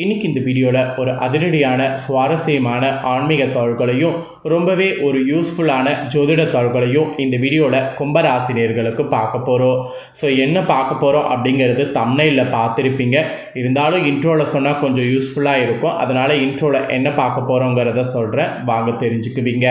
இன்னைக்கு இந்த வீடியோவில் ஒரு அதிரடியான சுவாரஸ்யமான ஆன்மீக தாள்களையும் ரொம்பவே ஒரு யூஸ்ஃபுல்லான ஜோதிட தாள்களையும் இந்த வீடியோவில் கும்பராசினியர்களுக்கு பார்க்க போகிறோம் ஸோ என்ன பார்க்க போகிறோம் அப்படிங்கிறது தம்னையில் பார்த்துருப்பீங்க. இருந்தாலும் இன்ட்ரோவில் சொன்னால் கொஞ்சம் யூஸ்ஃபுல்லாக இருக்கும். அதனால் இன்ட்ரோவில் என்ன பார்க்க போகிறோங்கிறத சொல்கிறேன் வாங்க தெரிஞ்சுக்குவீங்க.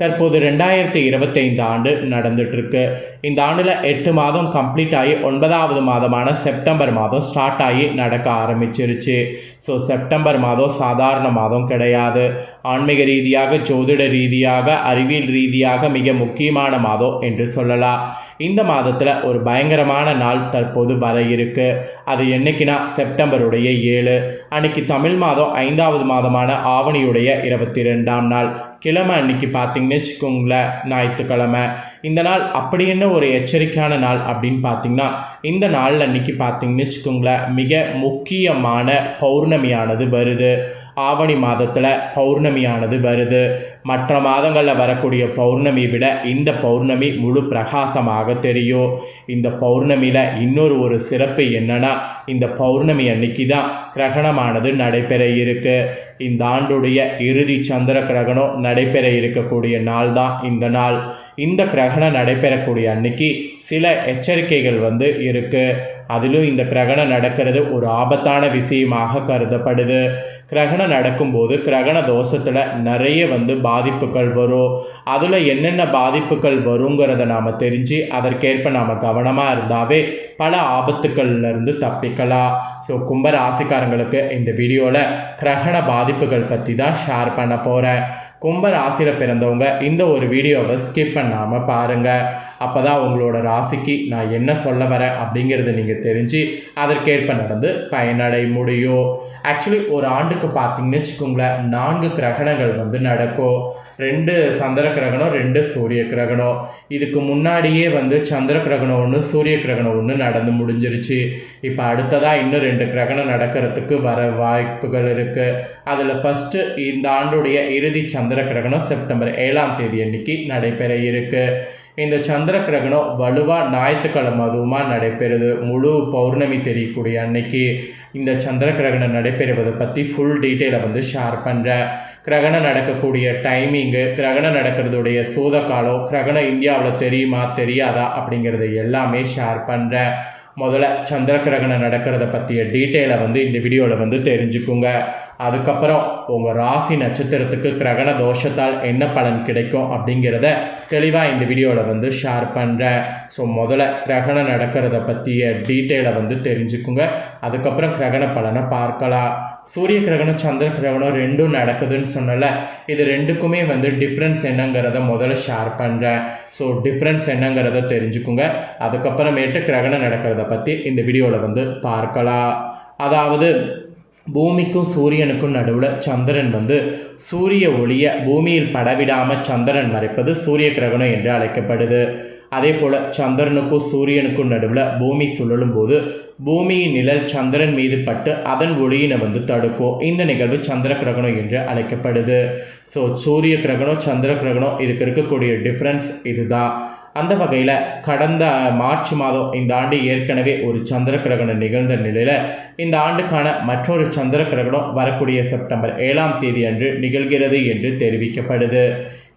தற்போது ரெண்டாயிரத்தி இருபத்தைந்து ஆண்டு நடந்துட்டுருக்கு. இந்த ஆண்டில் எட்டு மாதம் கம்ப்ளீட் ஆகி ஒன்பதாவது மாதமான செப்டம்பர் மாதம் ஸ்டார்ட் ஆகி நடக்க ஆரம்பிச்சிருச்சு. ஸோ செப்டம்பர் மாதம் சாதாரண மாதம் கிடையாது. ஆன்மீக ரீதியாக ஜோதிட ரீதியாக அறிவியல் ரீதியாக மிக முக்கியமான மாதம் என்று சொல்லலாம். இந்த மாதத்தில் ஒரு பயங்கரமான நாள் தற்போது வர இருக்கு. அது என்னைக்குன்னா செப்டம்பருடைய ஏழு. அன்னைக்கு தமிழ் மாதம் ஐந்தாவது மாதமான ஆவணியுடைய இருபத்தி ரெண்டாம் நாள். கிழமை அன்னைக்கு பார்த்தீங்கன்னு வச்சுக்கோங்களேன் ஞாயிற்றுக்கிழமை. இந்த நாள் அப்படி என்ன ஒரு எச்சரிக்கையான நாள் அப்படின்னு பார்த்தீங்கன்னா இந்த நாளில் அன்னைக்கு பார்த்தீங்கன்னு வச்சுக்கோங்களேன் மிக முக்கியமான பௌர்ணமியானது வருது. ஆவணி மாதத்தில் பௌர்ணமியானது வருது. மற்ற மாதங்களில் வரக்கூடிய பௌர்ணமி விட இந்த பௌர்ணமி முழு பிரகாசமாக தெரியும். இந்த பௌர்ணமியில் இன்னொரு ஒரு சிறப்பு என்னென்னா இந்த பௌர்ணமி அன்னைக்கு தான் கிரகணமானது நடைபெற இருக்கு. இந்த ஆண்டுடைய இறுதி சந்திர கிரகணம் நடைபெற இருக்கக்கூடிய நாள் தான் இந்த நாள். இந்த கிரகணம் நடைபெறக்கூடிய அன்னைக்கு சில எச்சரிக்கைகள் வந்து இருக்குது அதிலும் இந்த கிரகணம் நடக்கிறது ஒரு ஆபத்தான விஷயமாக கருதப்படுது. கிரகணம் நடக்கும்போது கிரகண தோஷத்தில் நிறைய வந்து பாதிப்புகள் வரும். அதில் என்னென்ன பாதிப்புகள் வருங்கிறத நாம் தெரிஞ்சு அதற்கேற்ப நாம் கவனமாக இருந்தாவே பல ஆபத்துக்கள்லேருந்து தப்பிக்கலாம். ஸோ கும்ப ராசிக்காரங்களுக்கு இந்த வீடியோவில் கிரகண பாதிப்புகள் பற்றி தான் ஷேர் பண்ண போகிறேன் கும்ப ராசியில் பிறந்தவங்க இந்த ஒரு வீடியோவை ஸ்கிப் பண்ணாமல் பாருங்கள் அப்போ தான் உங்களோட ராசிக்கு நான் என்ன சொல்ல வரேன் அப்படிங்கிறத நீங்கள் தெரிஞ்சு அதற்கேற்ப நடந்து பயனடை முடியும். ஆக்சுவலி ஒரு ஆண்டுக்கு பார்த்தீங்கன்னு வச்சுக்கோங்களேன் நான்கு கிரகணங்கள் வந்து நடக்கும். ரெண்டு சந்திர கிரகணம் ரெண்டு சூரிய கிரகணம் இதுக்கு முன்னாடியே வந்து சந்திர கிரகணம் ஒன்று சூரிய கிரகணம் ஒன்று நடந்து முடிஞ்சிருச்சு. இப்போ அடுத்ததாக இன்னும் ரெண்டு கிரகணம் நடக்கிறதுக்கு வர வாய்ப்புகள் இருக்குது அதில் ஃபஸ்ட்டு இந்த ஆண்டுடைய இறுதி சந்திர கிரகணம் செப்டம்பர் ஏழாம் தேதி அன்னைக்கு நடைபெற இருக்குது இந்த சந்திர கிரகணம் வலுவாக ஞாயிற்றுக்கிழமை அதுவுமாக நடைபெறுது. முழு பௌர்ணமி தெரியக்கூடிய அன்னைக்கு இந்த சந்திர கிரகணம் நடைபெறுவதை பற்றி ஃபுல் டீட்டெயிலை வந்து ஷேர் பண்ணுறேன் கிரகணம் நடக்கக்கூடிய டைமிங்கு கிரகணம் நடக்கிறதுடைய சூதக்காலம் கிரகணம் இந்தியாவில் தெரியுமா தெரியாதா அப்படிங்கிறத எல்லாமே ஷேர் பண்ணுறேன் முதல்ல சந்திர கிரகணம் நடக்கிறத பற்றிய டீட்டெயிலை வந்து இந்த வீடியோவில் வந்து தெரிஞ்சுக்குங்க. அதுக்கப்புறம் உங்கள் ராசி நட்சத்திரத்துக்கு கிரகண தோஷத்தால் என்ன பலன் கிடைக்கும் அப்படிங்கிறத தெளிவாக இந்த வீடியோவில் வந்து ஷேர் பண்ணுறேன் ஸோ முதல்ல கிரகணம் நடக்கிறத பற்றிய டீட்டெயிலை வந்து தெரிஞ்சுக்குங்க. அதுக்கப்புறம் கிரகண பலனை பார்க்கலாம். சூரிய கிரகணம் சந்திர கிரகணம் ரெண்டும் நடக்குதுன்னு சொன்னல. இது ரெண்டுக்குமே வந்து டிஃப்ரென்ஸ் என்னங்கிறத முதல்ல ஷேர் பண்ணுறேன் ஸோ டிஃப்ரென்ஸ் என்னங்கிறத தெரிஞ்சுக்குங்க. அதுக்கப்புறமேட்டு கிரகணம் நடக்கிறத பற்றி இந்த வீடியோவில் வந்து பார்க்கலாம். அதாவது பூமிக்கும் சூரியனுக்கும் நடுவில் சந்திரன் வந்து சூரிய ஒளியை பூமியில் படவிடாமல் சந்திரன் மறைப்பது சூரிய கிரகணம் என்று அழைக்கப்படுது. அதே போல் சந்திரனுக்கும் சூரியனுக்கும் நடுவில் பூமி சுழலும் போது பூமியின் நிழல் சந்திரன் மீது பட்டு அதன் ஒளியினை வந்து தடுக்கும். இந்த நிகழ்வு சந்திர கிரகணம் என்று அழைக்கப்படுது. ஸோ சூரிய கிரகணம் சந்திர கிரகணம் இதுக்கு இருக்கக்கூடிய டிஃப்ரென்ஸ் இதுதான். அந்த வகையில் கடந்த மார்ச் மாதம் இந்த ஆண்டு ஏற்கனவே ஒரு சந்திர கிரகணம் நிகழ்ந்த நிலையில் இந்த ஆண்டுக்கான மற்றொரு சந்திர கிரகணம் வரக்கூடிய செப்டம்பர் ஏழாம் தேதி அன்று நிகழ்கிறது என்று தெரிவிக்கப்படுது.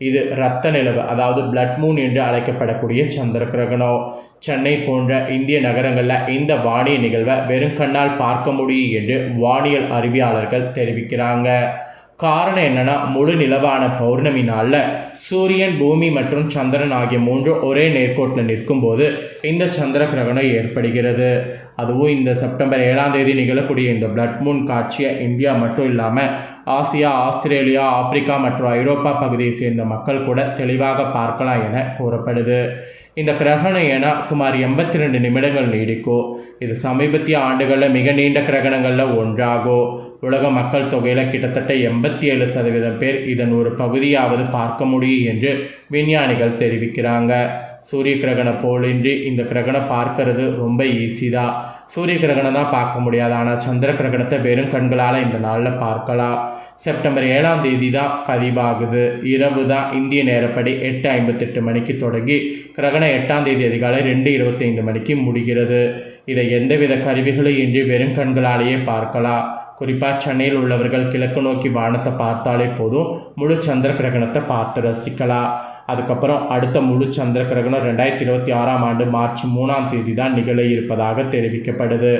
இது இரத்த நிலவு அதாவது பிளட் மூன் என்று அழைக்கப்படக்கூடிய சந்திர கிரகணம் சென்னை போன்ற இந்திய நகரங்களில் இந்த வானிய நிகழ்வை வெறும் கண்ணால் பார்க்க முடியும் என்று வானியல் அறிவியாளர்கள் தெரிவிக்கிறாங்க. காரணம் என்னன்னா முழு நிலவான பௌர்ணமி நாளில் சூரியன் பூமி மற்றும் சந்திரன் ஆகிய மூன்று ஒரே நேர்கோட்டில் நிற்கும்போது இந்த சந்திர கிரகணம் ஏற்படுகிறது. அதுவும் இந்த செப்டம்பர் ஏழாம் தேதி நிகழக்கூடிய இந்த பிளட் மூன் காட்சியை இந்தியா மட்டும் இல்லாமல் ஆசியா ஆஸ்திரேலியா ஆப்பிரிக்கா மற்றும் ஐரோப்பா பகுதியை சேர்ந்த மக்கள் கூட தெளிவாக பார்க்கலாம் என கூறப்படுது. இந்த கிரகணம் என சுமார் எண்பத்தி ரெண்டு நிமிடங்கள் நீடிக்கும். இது சமீபத்திய ஆண்டுகளில் மிக நீண்ட கிரகணங்களில் ஒன்றாகும். உலக மக்கள் தொகையில் கிட்டத்தட்ட எண்பத்தி ஏழு சதவீதம் பேர் இதன் ஒரு பகுதியாவது பார்க்க முடியும் என்று விஞ்ஞானிகள் தெரிவிக்கிறாங்க. சூரிய கிரகணம் போலின்றி இந்த கிரகணம் பார்க்கறது ரொம்ப ஈஸி தான். சூரிய கிரகணம் தான் பார்க்க முடியாது. ஆனால் சந்திர கிரகணத்தை வெறும் கண்களால் இந்த நாளில் பார்க்கலாம். செப்டம்பர் ஏழாம் தேதி தான் பதிவாகுது. இரவு தான் இந்திய நேரப்படி எட்டு ஐம்பத்தெட்டு மணிக்கு தொடங்கி கிரகணம் எட்டாம் தேதி அதிகாலை ரெண்டு இருபத்தைந்து மணிக்கு முடிகிறது. இதை எந்தவித கருவிகளும் இன்றி வெறும் கண்களாலேயே பார்க்கலாம். குறிப்பாக சென்னையில் உள்ளவர்கள் கிழக்கு நோக்கி வானத்தை பார்த்தாலே போதும். முழு சந்திர கிரகணத்தை பார்த்து ரசிக்கலாம். அதுக்கப்புறம் அடுத்த முழு சந்திர கிரகணம் ரெண்டாயிரத்தி இருபத்தி ஆறாம் ஆண்டு மார்ச் மூணாம் தேதி தான் நிகழ இருப்பதாக தெரிவிக்கப்படுது.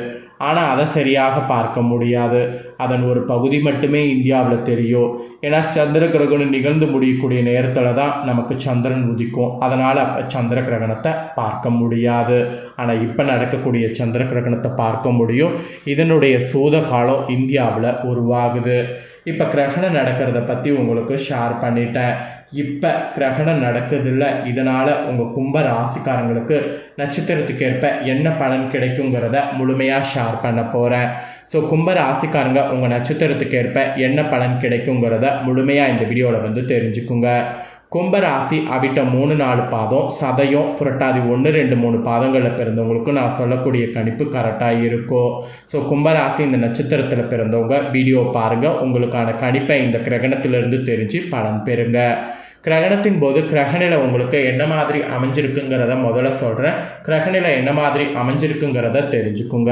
ஆனால் அதை சரியாக பார்க்க முடியாது. அதன் ஒரு பகுதி மட்டுமே இந்தியாவில் தெரியும். ஏன்னா சந்திர கிரகணம் நிகழ்ந்து முடியக்கூடிய நேரத்தில் தான் நமக்கு சந்திரன் உதிக்கும். அதனால் அப்போ சந்திர கிரகணத்தை பார்க்க முடியாது. ஆனால் இப்போ நடக்கக்கூடிய சந்திர கிரகணத்தை பார்க்க முடியும். இதனுடைய சூத காலம் இந்தியாவில் உருவாகுது. இப்போ கிரகணம் நடக்கிறத பற்றி உங்களுக்கு ஷேர் பண்ணிட்டேன். இப்போ கிரகணம் நடக்குதில்ல இதனால் உங்கள் கும்ப ராசிக்காரங்களுக்கு நட்சத்திரத்துக்கு ஏற்ப என்ன பலன் கிடைக்குங்கிறத முழுமையாக ஷேர் பண்ண போகிறேன் ஸோ கும்ப ராசிக்காரங்க உங்கள் நட்சத்திரத்துக்கு ஏற்ப என்ன பலன் கிடைக்குங்கிறத முழுமையாக இந்த வீடியோவில் வந்து தெரிஞ்சுக்குங்க. கும்பராசி அவிட்ட மூணு நாலு பாதம் சதயம் புரட்டாதி ஒன்று ரெண்டு மூணு பாதங்களில் பிறந்தவங்களுக்கு நான் சொல்லக்கூடிய கணிப்பு கரெக்டாக இருக்கும் ஸோ கும்பராசி இந்த நட்சத்திரத்தில் பிறந்தவங்க வீடியோ பாருங்கள் உங்களுக்கான கணிப்பை இந்த கிரகணத்திலிருந்து தெரிஞ்சு பலன் பெறுங்க. கிரகணத்தின் போது கிரகநிலை உங்களுக்கு என்ன மாதிரி அமைஞ்சிருக்குங்கிறத முதல்ல சொல்கிறேன் கிரகநிலை என்ன மாதிரி அமைஞ்சிருக்குங்கிறத தெரிஞ்சுக்குங்க.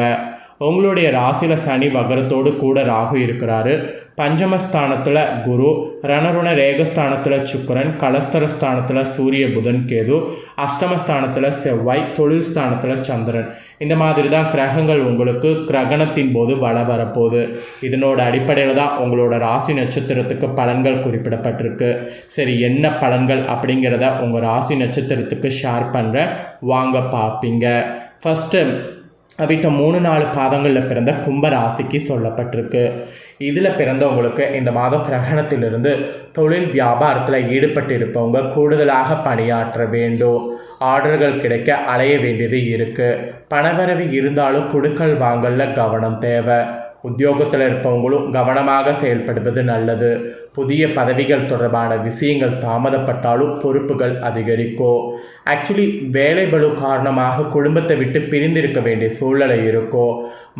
உங்களுடைய ராசியில் சனி வகரத்தோடு கூட ராகு இருக்கிறாரு. பஞ்சமஸ்தானத்தில் குரு ரணருண ரேகஸ்தானத்தில் சுக்கரன் கலஸ்தரஸ்தானத்தில் சூரிய புதன் கேது அஷ்டமஸ்தானத்தில் செவ்வாய் தொழில் ஸ்தானத்தில் சந்திரன். இந்த மாதிரி தான் கிரகங்கள் உங்களுக்கு கிரகணத்தின் போது வள வரப்போகுது. இதனோட அடிப்படையில் தான் உங்களோட ராசி நட்சத்திரத்துக்கு பலன்கள் குறிப்பிடப்பட்டிருக்கு. சரி என்ன பலன்கள் அப்படிங்கிறத உங்கள் ராசி நட்சத்திரத்துக்கு ஷேர் பண்ணுறேன் வாங்க பார்ப்பீங்க ஃபஸ்ட்டு அவிட்ட மூணு நாலு பாதங்களில் பிறந்த கும்பராசிக்கு சொல்லப்பட்டிருக்கு. இதில் பிறந்தவங்களுக்கு இந்த மாதம் கிரகணத்திலிருந்து தொழில் வியாபாரத்தில் ஈடுபட்டு இருப்பவங்க கூடுதலாக பணியாற்ற வேண்டும். ஆர்டர்கள் கிடைக்க அலைய வேண்டியது இருக்குது பணவரவு இருந்தாலும் குடுக்கல் வாங்கலில் கவனம் தேவை. உத்தியோகத்தில் இருப்பவங்களும் கவனமாக செயல்படுவது நல்லது. புதிய பதவிகள் தொடர்பான விஷயங்கள் தாமதப்பட்டாலும் பொறுப்புகள் அதிகரிக்கும் ஆக்சுவலி வேலைபளு காரணமாக குடும்பத்தை விட்டு பிரிந்திருக்க வேண்டிய சூழ்நிலை இருக்கும்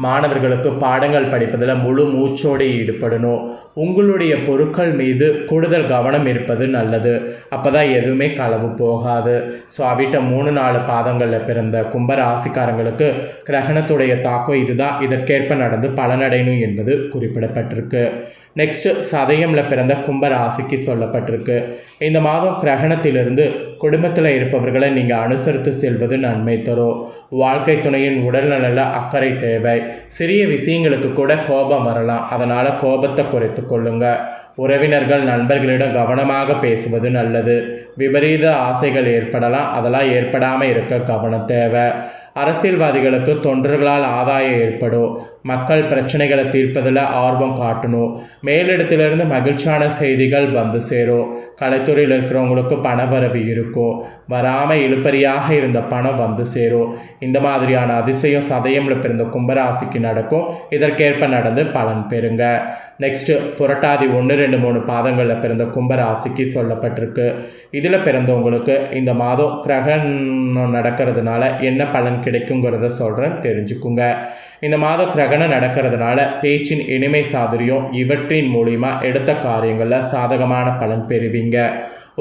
மாணவர்களுக்கு பாடங்கள் படிப்பதில் முழு மூச்சோடு ஈடுபடணும். உங்களுடைய பொருட்கள் மீது கூடுதல் கவனம் இருப்பது நல்லது. அப்போ தான் எதுவுமே களவு போகாது. ஸோ அவிட்ட மூணு நாலு பாதங்களில் பிறந்த கும்பராசிக்காரங்களுக்கு கிரகணத்துடைய தாக்கம் இதுதான். இதற்கேற்ப நடந்து பலனடையணும் என்பது குறிப்பிடப்பட்டிருக்கு. நெக்ஸ்ட்டு சதயமில் பிறந்த கும்ப ராசிக்கு சொல்லப்பட்டிருக்கு. இந்த மாதம் கிரகணத்திலிருந்து குடும்பத்தில் இருப்பவர்களை நீங்கள் அனுசரித்து செல்வது நன்மை தரும். வாழ்க்கை துணையின் உடல்நலில் அக்கறை தேவை. சிறிய விஷயங்களுக்கு கூட கோபம் வரலாம். அதனால் கோபத்தை குறைத்து கொள்ளுங்க. உறவினர்கள் நண்பர்களிடம் கவனமாக பேசுவது நல்லது. விபரீத ஆசைகள் ஏற்படலாம். அதெல்லாம் ஏற்படாமல் இருக்க கவனம் தேவை. அரசியல்வாதிகளுக்கு தொண்டர்களால் ஆதாயம் ஏற்படும். மக்கள் பிரச்சனைகளை தீர்ப்பதில் ஆர்வம் காட்டணும். மேலிடத்திலிருந்து மகிழ்ச்சியான செய்திகள் வந்து சேரும். கலைத்துறையில் இருக்கிறவங்களுக்கு பணவரவு இருக்கும். வராமல் இழுப்பறியாக இருந்த பணம் வந்து சேரும். இந்த மாதிரியான அதிசயம் சதயம்ல பிறந்த கும்பராசிக்கு நடக்கும். இதற்கேற்ப நடந்து பலன் பெறுங்க. நெக்ஸ்ட்டு புரட்டாதி ஒன்று ரெண்டு மூணு பாதங்களில் பிறந்த கும்பராசிக்கு சொல்லப்பட்டிருக்கு. இதில் பிறந்தவங்களுக்கு இந்த மாதம் கிரகணம் நடக்கிறதுனால என்ன பலன் கிடைக்குங்கிறத சொல்கிறேன் தெரிஞ்சுக்குங்க. இந்த மாத கிரகணம் நடக்கிறதுனால பேச்சின் இனிமை சாதுரியம் இவற்றின் மூலிமா எடுத்த காரியங்களில் சாதகமான பலன் பெறுவீங்க.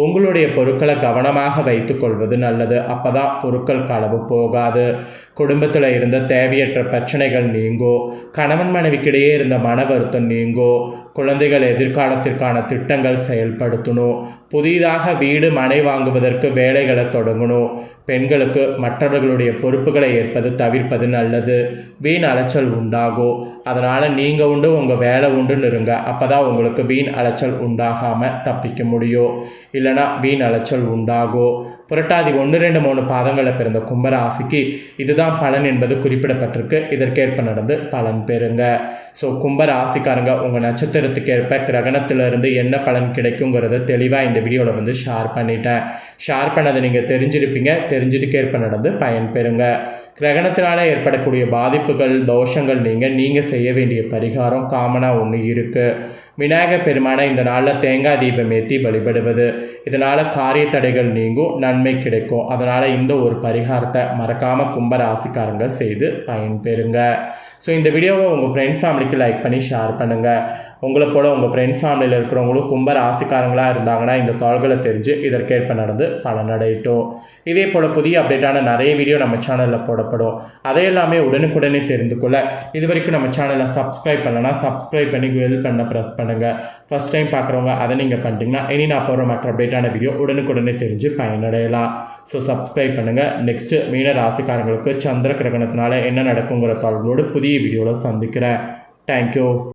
உங்களுடைய பொருட்களை கவனமாக வைத்துக்கொள்வது நல்லது. அப்போ தான் பொருட்கள் களவு போகாது. குடும்பத்தில் இருந்த தேவையற்ற பிரச்சனைகள் நீங்கோ கணவன் மனைவிக்கிடையே இருந்த மன வருத்தம் நீங்கோ குழந்தைகள் எதிர்காலத்திற்கான திட்டங்கள் செயல்படுத்தணும். புதிதாக வீடு மனை வாங்குவதற்கு வேலைகளை தொடங்கணும் பெண்களுக்கு மற்றவர்களுடைய பொறுப்புகளை ஏற்பது தவிர்ப்பது நல்லது. வீண் அலைச்சல் உண்டாகும் அதனால் நீங்கள் உண்டு உங்கள் வேலை உண்டுன்னு இருங்க. அப்போ தான் உங்களுக்கு வீண் அலைச்சல் உண்டாகாமல் தப்பிக்க முடியும் இல்லைனா வீண் அலைச்சல் உண்டாகும் புரட்டாதி ஒன்று ரெண்டு மூணு பாதங்களை பிறந்த கும்பராசிக்கு இதுதான் பலன் என்பது குறிப்பிடப்பட்டிருக்கு. இதற்கேற்ப நடந்து பலன் பெறுங்க. ஸோ கும்பராசிக்காரங்க உங்கள் நட்சத்திரத்துக்கேற்ப கிரகணத்திலிருந்து என்ன பலன் கிடைக்குங்கிறத தெளிவாக இந்த வீடியோவில் வந்து ஷேர் பண்ணிட்டேன். ஷேர் பண்ணதை நீங்கள் தெரிஞ்சிருப்பீங்க. தெரிஞ்சதுக்கேற்ப நடந்து பயன் பெறுங்க ஏற்படக்கூடிய பாதிப்புகள் தோஷங்கள் நீங்கள் நீங்கள் செய்ய வேண்டிய பரிகாரம் காமனாக ஒன்று இருக்குது விநாயகர் பெருமானை இந்த நாளில் தேங்காய் தீபம் ஏற்றி வழிபடுவது. இதனால் காரிய தடைகள் நீங்கும் நன்மை கிடைக்கும். அதனால் இந்த ஒரு பரிகாரத்தை மறக்காமல் கும்ப ராசிக்காரங்க செய்து பயன்பெறுங்க. ஸோ இந்த வீடியோவை உங்கள் ஃப்ரெண்ட்ஸ் ஃபேமிலிக்கு லைக் பண்ணி ஷேர் பண்ணுங்கள் உங்களை போல் உங்கள் ஃப்ரெண்ட்ஸ் ஃபேமிலியில் இருக்கிறவங்களும் கும்ப ராசிக்காரங்களாக இருந்தாங்கன்னா இந்த தாள்களை தெரிஞ்சு இதற்கேற்ப நடந்து பலனடையட்டும். இதே போல் புதிய அப்டேட்டான நிறைய வீடியோ நம்ம சேனலில் போடப்படும். அதை எல்லாமே உடனுக்குடனே தெரிந்து கொள்ள. இது வரைக்கும் நம்ம சேனலை சப்ஸ்கிரைப் பண்ணலன்னா சப்ஸ்கிரைப் பண்ணி வெல் பண்ண ப்ரெஸ் பண்ணுங்கள் ஃபஸ்ட் டைம் பார்க்குறவங்க அதை நீங்கள் பண்ணிட்டீங்கன்னா இனி நான் போகிற மற்ற அப்டேட்டான வீடியோ உடனுக்குடனே தெரிஞ்சு பயனடையலாம். ஸோ சப்ஸ்கிரைப் பண்ணுங்கள் நெக்ஸ்ட்டு மீன ராசிக்காரங்களுக்கு சந்திர கிரகணத்தினால என்ன நடக்குங்கிற தாள்களோடு புதிய வீடியோவில் சந்திக்கிறேன் தேங்க்யூ